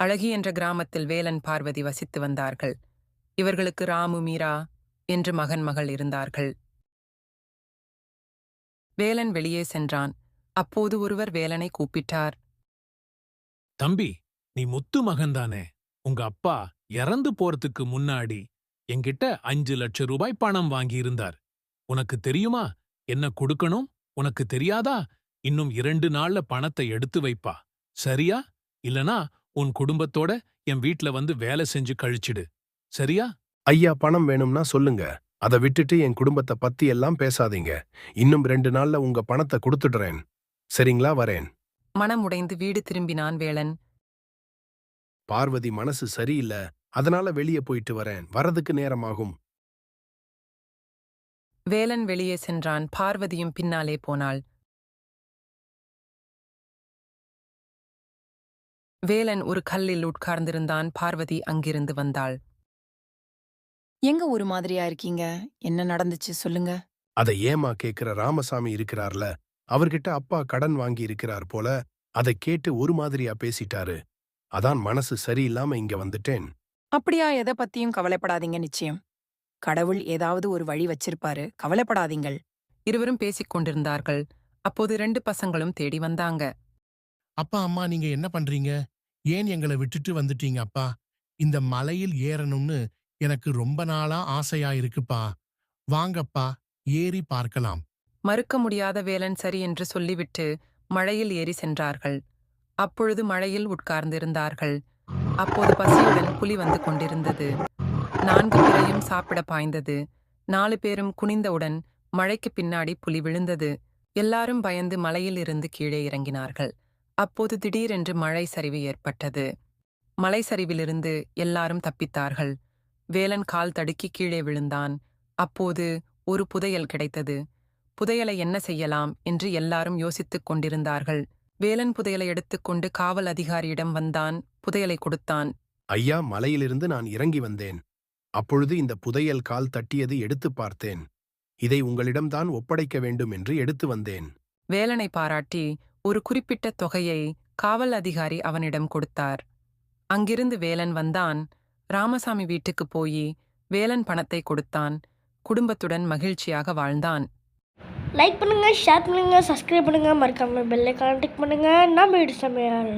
அழகி என்ற கிராமத்தில் வேலன் பார்வதி வசித்து வந்தார்கள். இவர்களுக்கு ராமு மீரா என்று மகன் மகள் இருந்தார்கள். வேலன் வெளியே சென்றான். அப்போது ஒருவர் வேலனை கூப்பிட்டார். தம்பி நீ முத்து மகன்தானே. உங்க அப்பா இறந்து போறதுக்கு முன்னாடி என்கிட்ட அஞ்சு லட்சம் ரூபாய் பணம் வாங்கியிருந்தார். உனக்கு தெரியுமா? என்ன கொடுக்கணும்? உனக்கு தெரியாதா? இன்னும் இரண்டு நாள்ல பணத்தை எடுத்து வைப்பா. சரியா? இல்லனா உன் குடும்பத்தோட என் வீட்ல வந்து வேலை செஞ்சு கழிச்சிடு. சரியா? ஐயா பணம் வேணும்னா சொல்லுங்க. அதை விட்டுட்டு என் குடும்பத்தை பத்தி எல்லாம் பேசாதீங்க. இன்னும் ரெண்டு நாள்ல உங்க பணத்தை கொடுத்துடுறேன். சரிங்களா? வரேன். மனம் உடைந்து வீடு திரும்பினான் வேலன். பார்வதி மனசு சரியில்லை. அதனால வெளியே போயிட்டு வரேன். வரதுக்கு நேரமாகும். வேலன் வெளியே சென்றான். பார்வதியும் பின்னாலே போனாள். வேலன் ஒரு கல்லில் உட்கார்ந்திருந்தான். பார்வதி அங்கிருந்து வந்தாள். எங்க ஒரு மாதிரியா இருக்கீங்க? என்ன நடந்துச்சு? சொல்லுங்க. அதை ஏமா கேக்குற ராமசாமி இருக்கிறார்ல? அவர்கிட்ட அப்பா கடன் வாங்கி இருக்கிறார் போல அதை கேட்டு ஒரு மாதிரியா பேசிட்டாரு. அதான் மனசு சரியில்லாம இங்க வந்துட்டேன். அப்படியா? எதை பத்தியும் கவலைப்படாதீங்க நிச்சயம். கடவுள் ஏதாவது ஒரு வழி வச்சிருப்பாரு. கவலைப்படாதீங்கள். இருவரும் பேசிக் கொண்டிருந்தார்கள் அப்போது ரெண்டு பசங்களும் தேடி வந்தாங்க. அப்பா அம்மா நீங்க என்ன பண்றீங்க? ஏன் எங்களை விட்டுட்டு வந்துட்டீங்க அப்பா? இந்த மலையில் ஏறணும்னு எனக்கு ரொம்ப நாளா ஆசையா இருக்குப்பா. வாங்கப்பா ஏறி பார்க்கலாம். மறுக்க முடியாத வேலன் சரி என்று சொல்லிவிட்டு மழையில் ஏறி சென்றார்கள். அப்பொழுது மழையில் உட்கார்ந்திருந்தார்கள். அப்போது பசியுடன் புலி வந்து கொண்டிருந்தது. நான்கு பேரையும் சாப்பிட பாய்ந்தது. நாலு பேரும் குனிந்தவுடன் மழைக்கு பின்னாடி புலி விழுந்தது. எல்லாரும் பயந்து மலையில் இருந்து கீழே இறங்கினார்கள். அப்போது திடீரென்று மழை சரிவு ஏற்பட்டது. மலை சரிவிலிருந்து எல்லாரும் தப்பித்தார்கள். வேலன் கால் தடுக்கி கீழே விழுந்தான். அப்போது ஒரு புதையல் கிடைத்தது. புதையலை என்ன செய்யலாம் என்று எல்லாரும் யோசித்துக் கொண்டிருந்தார்கள். வேலன் புதையலை எடுத்துக்கொண்டு காவல் அதிகாரியிடம் வந்தான். புதையலை கொடுத்தான். ஐயா மலையிலிருந்து நான் இறங்கி வந்தேன். அப்பொழுது இந்த புதையல் கால் தட்டியது எடுத்து பார்த்தேன். இதை உங்களிடம்தான் ஒப்படைக்க வேண்டும் என்று எடுத்து வந்தேன். வேலனை பாராட்டி ஒரு குறிப்பிட்ட தொகையை காவல் அதிகாரி அவனிடம் கொடுத்தார். அங்கிருந்து வேலன் வந்தான். ராமசாமி வீட்டுக்கு போய் வேலன் பணத்தை கொடுத்தான். குடும்பத்துடன் மகிழ்ச்சியாக வாழ்ந்தான். லைக் பண்ணுங்கள் ஷேர் பண்ணுங்கள் சப்ஸ்கிரைப் பண்ணுங்கள் மறக்காமல் பெல்லை கான்டெக்ட் பண்ணுங்கள் நம்ம வீடு சமையல்.